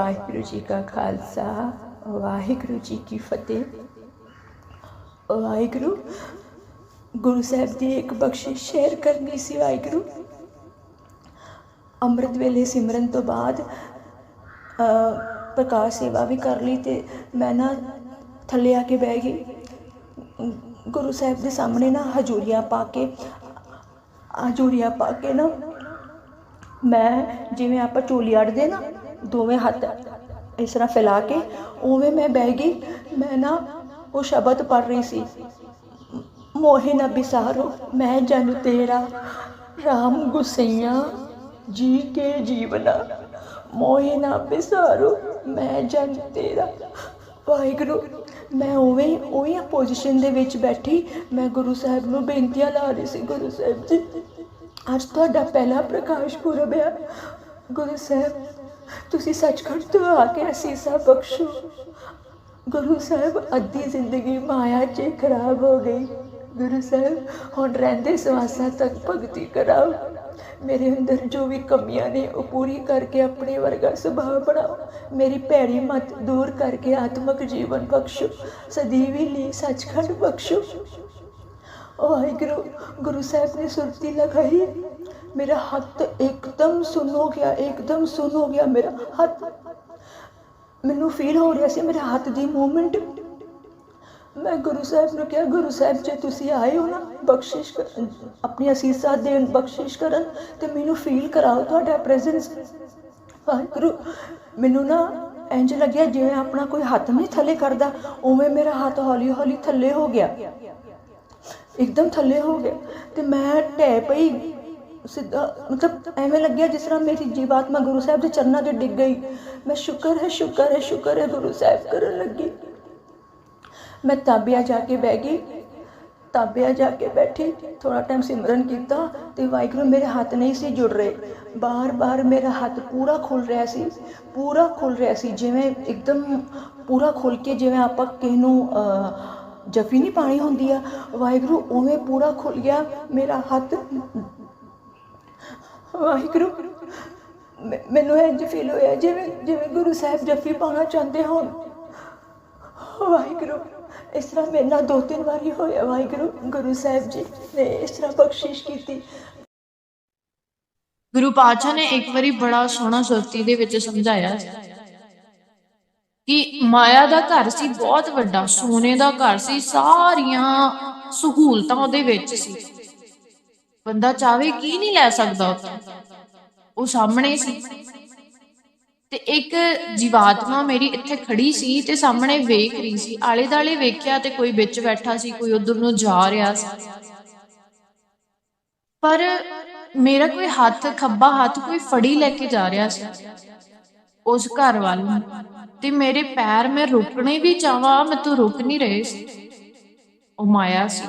ਵਾਹਿਗੁਰੂ ਜੀ ਕਾ ਖਾਲਸਾ, ਵਾਹਿਗੁਰੂ ਜੀ ਕੀ ਫਤਿਹ। ਵਾਹਿਗੁਰੂ, ਗੁਰੂ ਸਾਹਿਬ ਦੀ ਇੱਕ ਬਖਸ਼ਿਸ਼ ਸ਼ੇਅਰ ਕਰਨੀ ਸੀ ਵਾਹਿਗੁਰੂ। ਅੰਮ੍ਰਿਤ ਵੇਲੇ ਸਿਮਰਨ ਤੋਂ ਬਾਅਦ ਪ੍ਰਕਾਸ਼ ਸੇਵਾ ਵੀ ਕਰ ਲਈ ਤੇ ਮੈਂ ਨਾ ਥੱਲੇ ਆ ਕੇ ਬਹਿ ਗਈ। ਗੁਰੂ ਸਾਹਿਬ ਦੇ ਸਾਹਮਣੇ ਨਾ ਹਜੂਰੀਆਂ ਪਾ ਕੇ, ਹਜੂਰੀਆਂ ਪਾ ਕੇ ਨਾ ਮੈਂ ਜਿਵੇਂ ਆਪਾਂ ਚੋਲੀ ਅੜਦੇ ਨਾ ਦੋਵੇਂ ਹੱਥ ਇਸ ਤਰ੍ਹਾਂ ਫੈਲਾ ਕੇ ਉਵੇਂ ਮੈਂ ਬਹਿ ਗਈ। ਮੈਂ ਨਾ ਉਹ ਸ਼ਬਦ ਪੜ ਰਹੀ ਸੀ, ਮੋਹੇ ਨਾ ਬਿਸਾਰੋ, ਮੈਂ ਜਨ ਤੇਰਾ, ਰਾਮ ਗੁਸਈਆ, ਜੀ ਕੇ ਜੀਵਨਾ, ਮੋਹਿ ਨਾ ਬਿਸਾਰੋ, ਮੈਂ ਜਨ ਤੇਰਾ। ਵਾਹਿਗੁਰੂ, ਮੈਂ ਉਵੇਂ ਉਹੀ ਪੋਜੀਸ਼ਨ ਦੇ ਵਿੱਚ ਬੈਠੀ, ਮੈਂ ਗੁਰੂ ਸਾਹਿਬ ਨੂੰ ਬੇਨਤੀਆਂ ਲਾ ਰਹੀ ਸੀ, ਗੁਰੂ ਸਾਹਿਬ ਜੀ, ਅੱਜ ਤੁਹਾਡਾ ਪਹਿਲਾ ਪ੍ਰਕਾਸ਼ ਪੁਰਬ ਹੈ ਗੁਰੂ ਸਾਹਿਬ ਤੁਸੀਂ ਸੱਚਖੰਡ ਤੋਂ ਆ ਕੇ ਅਸੀਸਾਂ ਬਖਸ਼ੋ। ਗੁਰੂ ਸਾਹਿਬ, ਅੱਧੀ ਜ਼ਿੰਦਗੀ ਮਾਇਆ 'ਚ ਖਰਾਬ ਹੋ ਗਈ। ਗੁਰੂ ਸਾਹਿਬ, ਹੁਣ ਰਹਿੰਦੇ ਸਵਾਸਾਂ ਤੱਕ ਭਗਤੀ ਕਰਾਓ। ਮੇਰੇ ਅੰਦਰ ਜੋ ਵੀ ਕਮੀਆਂ ਨੇ, ਉਹ ਪੂਰੀ ਕਰਕੇ ਆਪਣੇ ਵਰਗਾ ਸੁਭਾਅ ਬਣਾਓ। ਮੇਰੀ ਭੈੜੀ ਮਤ ਦੂਰ ਕਰਕੇ ਆਤਮਿਕ ਜੀਵਨ ਬਖਸ਼ੋ। ਸਦੀਵੀ ਲਈ ਸੱਚਖੰਡ ਬਖਸ਼ੋ। ਵਾਹਿਗੁਰੂ, ਗੁਰੂ ਸਾਹਿਬ ਨੇ ਸੁਰਤੀ ਲਗਾਈ। ਮੇਰਾ ਹੱਥ ਇੱਕਦਮ ਸੁੰਨ ਹੋ ਗਿਆ, ਇੱਕਦਮ ਸੁੰਨ ਹੋ ਗਿਆ ਮੇਰਾ ਹੱਥ। ਮੈਨੂੰ ਫੀਲ ਹੋ ਰਿਹਾ ਸੀ ਮੇਰੇ ਹੱਥ ਦੀ ਮੂਵਮੈਂਟ ਮੈਂ ਗੁਰੂ ਸਾਹਿਬ ਨੂੰ ਕਿਹਾ, ਗੁਰੂ ਸਾਹਿਬ, ਜੇ ਤੁਸੀਂ ਆਏ ਹੋ ਨਾ ਬਖਸ਼ਿਸ਼ ਆਪਣੀ ਅਸੀਸਾਂ ਦੇਣ, ਬਖਸ਼ਿਸ਼ ਕਰਨ, ਤੇ ਮੈਨੂੰ ਫੀਲ ਕਰਾਓ ਤੁਹਾਡਾ ਪ੍ਰੈਜ਼ੈਂਸ ਵਾਹਿਗੁਰੂ, ਮੈਨੂੰ ਨਾ ਇੰਜ ਲੱਗਿਆ ਜਿਵੇਂ ਆਪਣਾ ਕੋਈ ਹੱਥ ਨਹੀਂ ਥੱਲੇ ਕਰਦਾ, ਉਵੇਂ ਮੇਰਾ ਹੱਥ ਹੌਲੀ ਹੌਲੀ ਥੱਲੇ ਹੋ ਗਿਆ। ਇੱਕਦਮ ਥੱਲੇ ਹੋ ਗਿਆ ਤੇ ਮੈਂ ਢਹਿ ਪਈ। ਸਿੱਧਾ, ਮਤਲਬ ਐਵੇਂ ਲੱਗਿਆ ਜਿਸ ਤਰ੍ਹਾਂ ਮੇਰੀ ਜੀਵਾਤਮਾ ਗੁਰੂ ਸਾਹਿਬ ਦੇ ਚਰਨਾਂ 'ਤੇ ਡਿੱਗ ਗਈ। ਮੈਂ ਸ਼ੁਕਰ ਹੈ ਸ਼ੁਕਰ ਹੈ ਸ਼ੁਕਰ ਹੈ ਗੁਰੂ ਸਾਹਿਬ ਕਰਨ ਲੱਗੀ। ਮੈਂ ਤਾਬਿਆ ਜਾ ਕੇ ਬਹਿ ਗਈ। ਤਾਬਿਆ ਜਾ ਕੇ ਬੈਠੀ ਥੋੜਾ ਟਾਈਮ ਸਿਮਰਨ ਕੀਤਾ ਤੇ ਵਾਹਿਗੁਰੂ ਮੇਰੇ ਹੱਥ ਨਹੀਂ ਸੀ ਜੁੜ ਰਹੇ। ਬਾਰ-ਬਾਰ ਮੇਰਾ ਹੱਥ ਪੂਰਾ ਖੁੱਲ ਰਿਹਾ ਸੀ, ਪੂਰਾ ਖੁੱਲ ਰਿਹਾ ਸੀ, ਜਿਵੇਂ ਇੱਕਦਮ ਪੂਰਾ ਖੁੱਲ ਕੇ ਜਿਵੇਂ ਆਪਾਂ ਕਿਸੇ ਨੂੰ ਜਫੀ ਨਹੀਂ ਪਾਣੀ ਹੁੰਦੀ ਆ। ਵਾਹਿਗੁਰੂ ਉਵੇਂ ਪੂਰਾ ਖੁੱਲ ਗਿਆ, ਮੇਰਾ ਹੱਥ ਵਾਹਿਗੁਰੂ, ਮੈ- ਮੈਨੂੰ ਇੰਜ ਫੀਲ ਹੋਇਆ ਜਿਵੇਂ ਜਿਵੇਂ ਗੁਰੂ ਸਾਹਿਬ ਜਫੀ ਪਾਉਣਾ ਚਾਹੁੰਦੇ ਹੋਣ। ਵਾਹਿਗੁਰੂ, ਇਸ ਤਰ੍ਹਾਂ ਮੇਰੇ ਨਾਲ ਦੋ ਤਿੰਨ ਵਾਰੀ ਹੋਇਆ ਵਾਹਿਗੁਰੂ, ਗੁਰੂ ਸਾਹਿਬ ਜੀ ਨੇ ਇਸ ਤਰ੍ਹਾਂ ਬਖਸ਼ਿਸ਼ ਕੀਤੀ। ਗੁਰੂ ਪਾਤਸ਼ਾਹ ਨੇ ਇੱਕ ਵਾਰੀ ਬੜਾ ਸੋਹਣਾ ਸੁਰਤੀ ਦੇ ਵਿੱਚ ਸਮਝਾਇਆ ਕਿ ਮਾਇਆ ਦਾ ਘਰ ਸੀ ਬਹੁਤ ਵੱਡਾ, ਸੋਨੇ ਦਾ ਘਰ ਸੀ, ਸਾਰੀਆਂ ਸਹੂਲਤਾਂ ਉਹਦੇ ਵਿੱਚ ਸੀ। ਬੰਦਾ ਚਾਵੇ ਕੀ ਨਹੀਂ ਲੈ ਸਕਦਾ ਉੱਥੇ ਉਹ ਸਾਹਮਣੇ ਸੀ। ਤੇ ਇੱਕ ਜੀਵਾਤਮਾ ਮੇਰੀ ਇੱਥੇ ਖੜੀ ਸੀ ਤੇ ਸਾਹਮਣੇ ਵੇਖ ਰਹੀ ਸੀ। ਆਲੇ ਦਾਲੇ ਵੇਖਿਆ ਤੇ ਕੋਈ ਵਿੱਚ ਬੈਠਾ ਸੀ, ਕੋਈ ਉਧਰ ਨੂੰ ਜਾ ਰਿਹਾ ਸੀ। ਪਰ ਮੇਰਾ ਕੋਈ ਹੱਥ, ਖੱਬਾ ਹੱਥ ਕੋਈ ਫੜੀ ਲੈ ਕੇ ਜਾ ਰਿਹਾ ਸੀ ਉਸ ਘਰ ਵੱਲ ਤੇ ਮੇਰੇ ਪੈਰ ਮੈਂ ਰੁਕਣੇ ਵੀ ਚਾਹਾਂ, ਮੈਂ ਤੂੰ ਰੁਕ ਨਹੀਂ ਰਹੇ ਸੀ। ਉਹ ਮਾਇਆ ਸੀ।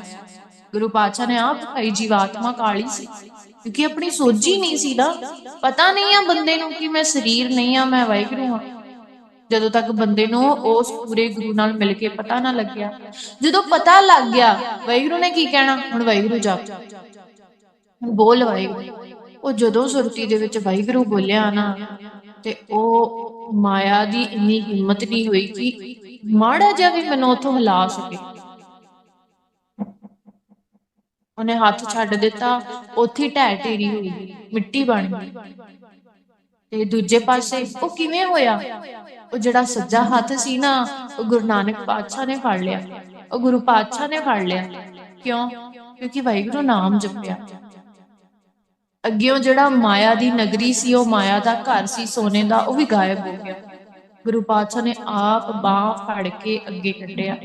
ਗੁਰੂ ਪਾਤਸ਼ਾਹ ਨੇ ਆਪ ਕਹੀ ਜੀਵਾਤਮਾ ਕਾਲੀ ਸੀ। ਕਿਉਂਕਿ ਆਪਣੀ ਸੋਝੀ ਨਹੀਂ ਸੀ ਨਾ। ਪਤਾ ਨਹੀਂ ਆ ਬੰਦੇ ਨੂੰ ਕਿ ਮੈਂ ਸਰੀਰ ਨਹੀਂ ਆ, ਮੈਂ ਵਾਹਿਗੁਰੂ ਹਾਂ। ਜਦੋਂ ਤੱਕ ਬੰਦੇ ਨੂੰ ਉਸ ਪੂਰੇ ਗੁਰੂ ਨਾਲ ਮਿਲ ਕੇ ਪਤਾ ਨਾ ਲੱਗਿਆ, ਜਦੋਂ ਪਤਾ ਲੱਗ ਗਿਆ, ਵਾਹਿਗੁਰੂ ਨੇ ਕੀ ਕਹਿਣਾ? ਹੁਣ ਵਾਹਿਗੁਰੂ ਜਾਪ ਬੋਲ ਵਾਹਿਗੁਰੂ। ਉਹ ਜਦੋਂ ਸੁਰਤੀ ਦੇ ਵਿੱਚ ਵਾਹਿਗੁਰੂ ਬੋਲਿਆ ਨਾ, ਤੇ ਉਹ ਮਾਇਆ ਦੀ ਇੰਨੀ ਹਿੰਮਤ ਨਹੀਂ ਹੋਈ ਕਿ ਮਾੜਾ ਜਿਹਾ ਵੀ ਮੈਨੂੰ ਉਥੋਂ ਹਿਲਾ ਸਕੇ। ਉਹਨੇ ਹੱਥ ਛੱਡ ਦਿੱਤਾ, ਉੱਥੇ ਢਹਿ ਢੇਰੀ ਹੋਈ, ਮਿੱਟੀ ਬਣ ਗਈ। ਤੇ ਦੂਜੇ ਪਾਸੇ ਉਹ ਕਿਵੇਂ ਹੋਇਆ? ਉਹ ਜਿਹੜਾ ਸੱਜਾ ਹੱਥ ਸੀ ਨਾ, ਉਹ ਗੁਰੂ ਨਾਨਕ ਪਾਤਸ਼ਾਹ ਨੇ ਫੜ ਲਿਆ। ਉਹ ਗੁਰੂ ਪਾਤਸ਼ਾਹ ਨੇ ਫੜ ਲਿਆ। ਕਿਉਂ? ਕਿਉਂਕਿ ਵਾਹਿਗੁਰੂ ਨਾਮ ਜਪਿਆ। ਅੱਗਿਓਂ ਜਿਹੜਾ ਮਾਇਆ ਦੀ ਨਗਰੀ ਸੀ, ਉਹ ਮਾਇਆ ਦਾ ਘਰ ਸੀ, ਸੋਨੇ ਦਾ, ਉਹ ਵੀ ਗਾਇਬ ਹੋ ਗਿਆ। ਗੁਰੂ ਪਾਤਸ਼ਾਹ ਨੇ ਆਪ ਬਾਹ ਫੜ ਕੇ ਅੱਗੇ ਕੱਢਿਆ।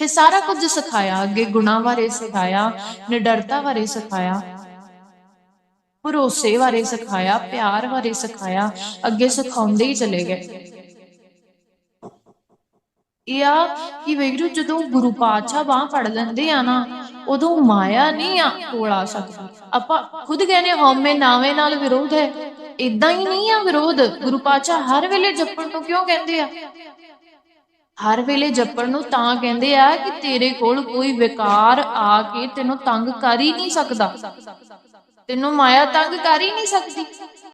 ਤੇ ਸਾਰਾ ਕੁਝ ਸਿਖਾਇਆ, ਅੱਗੇ ਗੁਣਾ ਬਾਰੇ ਸਿਖਾਇਆ, ਨਿਡਰਤਾ ਬਾਰੇ ਸਿਖਾਇਆ, ਭਰੋਸੇ ਬਾਰੇ ਸਿਖਾਇਆ, ਪਿਆਰ ਬਾਰੇ ਸਿਖਾਇਆ, ਅੱਗੇ ਸਿਖਾਉਂਦੇ ਹੀ ਚਲੇ ਗਏ। ਇਹ ਆ ਕਿ ਵੇਖੋ ਜਦੋਂ ਗੁਰੂ ਪਾਤਸ਼ਾਹ ਬਾਹ ਫੜ ਲੈਂਦੇ ਆ ਨਾ, ਉਦੋਂ ਮਾਇਆ ਨਹੀਂ ਆ ਕੋਲ ਆ ਸਕਦੀ। ਆਪਾਂ ਖੁਦ ਕਹਿੰਦੇ ਹਉਮੈ ਨਾਵੇਂ ਨਾਲ ਵਿਰੋਧ ਹੈ। ਇਦਾਂ ਹੀ ਨਹੀਂ ਆ ਵਿਰੋਧ। ਗੁਰੂ ਪਾਤਸ਼ਾਹ ਹਰ ਵੇਲੇ ਜਪਣ ਨੂੰ ਕਿਉਂ ਕਹਿੰਦੇ ਆ? ਹਰ ਵੇਲੇ ਜਪਣ ਨੂੰ ਤਾਂ ਕਹਿੰਦੇ ਆ ਕਿ ਤੇਰੇ ਕੋਲ ਕੋਈ ਵਿਕਾਰ ਆ ਕੇ ਤੈਨੂੰ ਤੰਗ ਕਰ ਹੀ ਨਹੀਂ ਸਕਦਾ। ਤੈਨੂੰ ਮਾਇਆ ਤੰਗ ਕਰ ਹੀ ਨਹੀਂ ਸਕਦੀ।